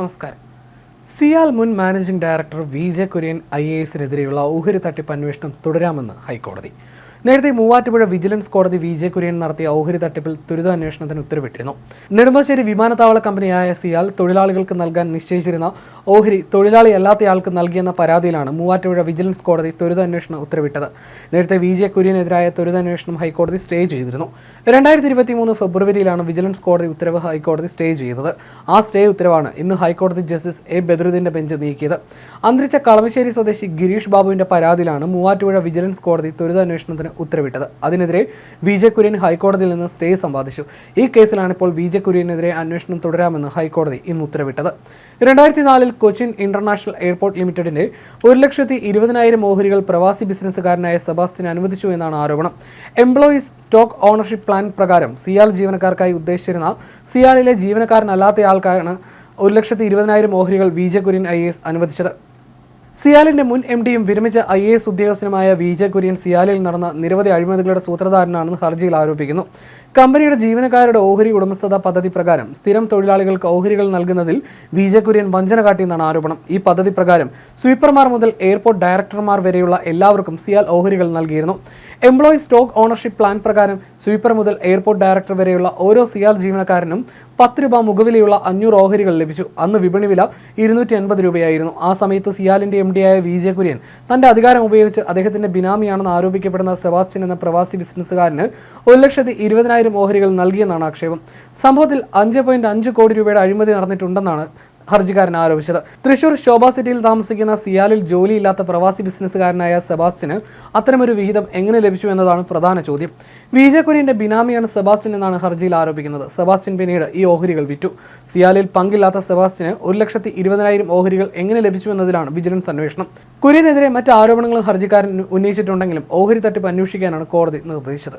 നമസ്കാരം. സിയാൽ മുൻ managing director V J Kurian I A എസിനെതിരെയുള്ള ഓഹരി തട്ടിപ്പ് അന്വേഷണം തുടരാമെന്ന് ഹൈക്കോടതി. നേരത്തെ മൂവാറ്റുപുഴ വിജിലൻസ് കോടതി വി ജെ കുര്യൻ നടത്തിയ ഓഹരി തട്ടിപ്പിൽ ദുരിതാന്വേഷണത്തിന് ഉത്തരവിട്ടിരുന്നു. നെടുമ്പാശ്ശേരി വിമാനത്താവള കമ്പനിയായ സിയാൽ തൊഴിലാളികൾക്ക് നൽകാൻ നിശ്ചയിച്ചിരുന്ന ഓഹരി തൊഴിലാളി അല്ലാത്തയാൾക്ക് നൽകിയെന്ന പരാതിയിലാണ് മൂവാറ്റുപുഴ വിജിലൻസ് കോടതി ദുരിതാന്വേഷണം ഉത്തരവിട്ടത്. നേരത്തെ വി ജെ കുര്യനെതിരായ ദുരിതാന്വേഷണം ഹൈക്കോടതി സ്റ്റേ ചെയ്തിരുന്നു. രണ്ടായിരത്തി ഇരുപത്തി മൂന്ന് ഫെബ്രുവരിയിലാണ് വിജിലൻസ് കോടതി ഉത്തരവ് ഹൈക്കോടതി സ്റ്റേ ചെയ്തത്. ആ സ്റ്റേ ഉത്തരവാണ് ഇന്ന് ഹൈക്കോടതി ജസ്റ്റിസ് എ ബദ്രുദ്ദീന്റെ ബെഞ്ച് നീക്കിയത്. അന്തരിച്ച കളമശ്ശേരി സ്വദേശി ഗിരീഷ് ബാബുവിന്റെ പരാതിയിലാണ് മൂവാറ്റുപുഴ വിജിലൻസ് കോടതി ഉത്തരവിട്ടത്. അതിനെതിരെ വി ജെ കുര്യൻ ഹൈക്കോടതിയിൽ നിന്ന് സ്റ്റേ സമ്പാദിച്ചു. ഈ കേസിലാണ് ഇപ്പോൾ വി ജെ കുര്യനെതിരെ അന്വേഷണം തുടരാമെന്ന് ഹൈക്കോടതി ഇന്ന് ഉത്തരവിട്ടത്. രണ്ടായിരത്തി നാലിൽ കൊച്ചിൻ ഇന്റർനാഷണൽ എയർപോർട്ട് ലിമിറ്റഡിന്റെ ഒരു ലക്ഷത്തി ഇരുപതിനായിരം ഓഹരികൾ പ്രവാസി ബിസിനസ്സുകാരനായ സെബാസ്റ്റ്യൻ അനുവദിച്ചു എന്നാണ് ആരോപണം. എംപ്ലോയീസ് സ്റ്റോക്ക് ഓണർഷിപ്പ് പ്ലാൻ പ്രകാരം സിയാൽ ജീവനക്കാർക്കായി ഉദ്ദേശിച്ചിരുന്ന സിയാലിലെ ജീവനക്കാരനല്ലാത്തയാൾക്കാണ് ഒരു ലക്ഷത്തി ഇരുപതിനായിരം ഓഹരികൾ V J Kurian I S അനുവദിച്ചത്. സിയാലിന്റെ മുൻ എം ഡിയും വിരമിച്ച ഐ എ എസ് ഉദ്യോഗസ്ഥനുമായ വി കുര്യൻ സിയാലിൽ നടന്ന നിരവധി അഴിമതികളുടെ സൂത്രധാരനാണെന്ന് ഹർജിയിൽ ആരോപിക്കുന്നു. കമ്പനിയുടെ ജീവനക്കാരുടെ ഓഹരി ഉടമസ്ഥത പദ്ധതി പ്രകാരം സ്ഥിരം തൊഴിലാളികൾക്ക് ഓഹരികൾ നൽകുന്നതിൽ വി കുര്യൻ വഞ്ചന കാട്ടിയെന്നാണ് ആരോപണം. ഈ പദ്ധതി പ്രകാരം സ്വീപ്പർമാർ മുതൽ എയർപോർട്ട് ഡയറക്ടർമാർ വരെയുള്ള എല്ലാവർക്കും സിയാൽ ഓഹരികൾ നൽകിയിരുന്നു. എംപ്ലോയി സ്റ്റോക്ക് ഓണർഷിപ്പ് പ്ലാൻ പ്രകാരം സ്വീപ്പർ മുതൽ എയർപോർട്ട് ഡയറക്ടർ വരെയുള്ള ഓരോ സിയാൽ ജീവനക്കാരനും പത്ത് രൂപ മുഖവിലയുള്ള അഞ്ഞൂറ് ഓഹരികൾ ലഭിച്ചു. അന്ന് വിപണി വില ഇരുന്നൂറ്റി എൺപത് രൂപയായിരുന്നു. ആ സമയത്ത് സിയാലിന്റെ എം ഡിയായ വി ജെ കുര്യൻ തന്റെ അധികാരം ഉപയോഗിച്ച് അദ്ദേഹത്തിന്റെ ബിനാമിയാണെന്ന് ആരോപിക്കപ്പെടുന്ന സെബാസ്റ്റ്യൻ എന്ന പ്രവാസി ബിസിനസ്സുകാരന് ഒരു ലക്ഷത്തി ഇരുപതിനായിരം ഓഹരികൾ നൽകിയെന്നാണ് ആക്ഷേപം. സംഭവത്തിൽ അഞ്ച് പോയിന്റ് അഞ്ച് കോടി രൂപയുടെ അഴിമതി നടന്നിട്ടുണ്ടെന്നാണ് ഹർജിക്കാരൻ ആരോപിച്ചത്. തൃശൂർ ശോഭ സിറ്റിയിൽ താമസിക്കുന്ന സിയാലിൽ ജോലിയില്ലാത്ത പ്രവാസി ബിസിനസ്സുകാരനായ സെബാസ്റ്റ്യന് അത്തരമൊരു വിഹിതം എങ്ങനെ ലഭിച്ചു എന്നതാണ് പ്രധാന ചോദ്യം. വി ജെ കുര്യന്റെ ബിനാമിയാണ് സെബാസ്റ്റ്യൻ എന്നാണ് ഹർജിയിൽ ആരോപിക്കുന്നത്. സെബാസ്റ്റ്യൻ പിന്നീട് ഈ ഓഹരികൾ വിറ്റു. സിയാലിൽ പങ്കില്ലാത്ത സെബാസ്റ്റ്യന് ഒരു ലക്ഷത്തി ഇരുപതിനായിരം ഓഹരികൾ എങ്ങനെ ലഭിച്ചു എന്നതിലാണ് വിജിലൻസ് അന്വേഷണം. കുര്യനെതിരെ മറ്റ് ആരോപണങ്ങളും ഹർജിക്കാരൻ ഉന്നയിച്ചിട്ടുണ്ടെങ്കിലും ഓഹരി തട്ടിപ്പ് അന്വേഷിക്കാനാണ് കോടതി നിർദ്ദേശിച്ചത്.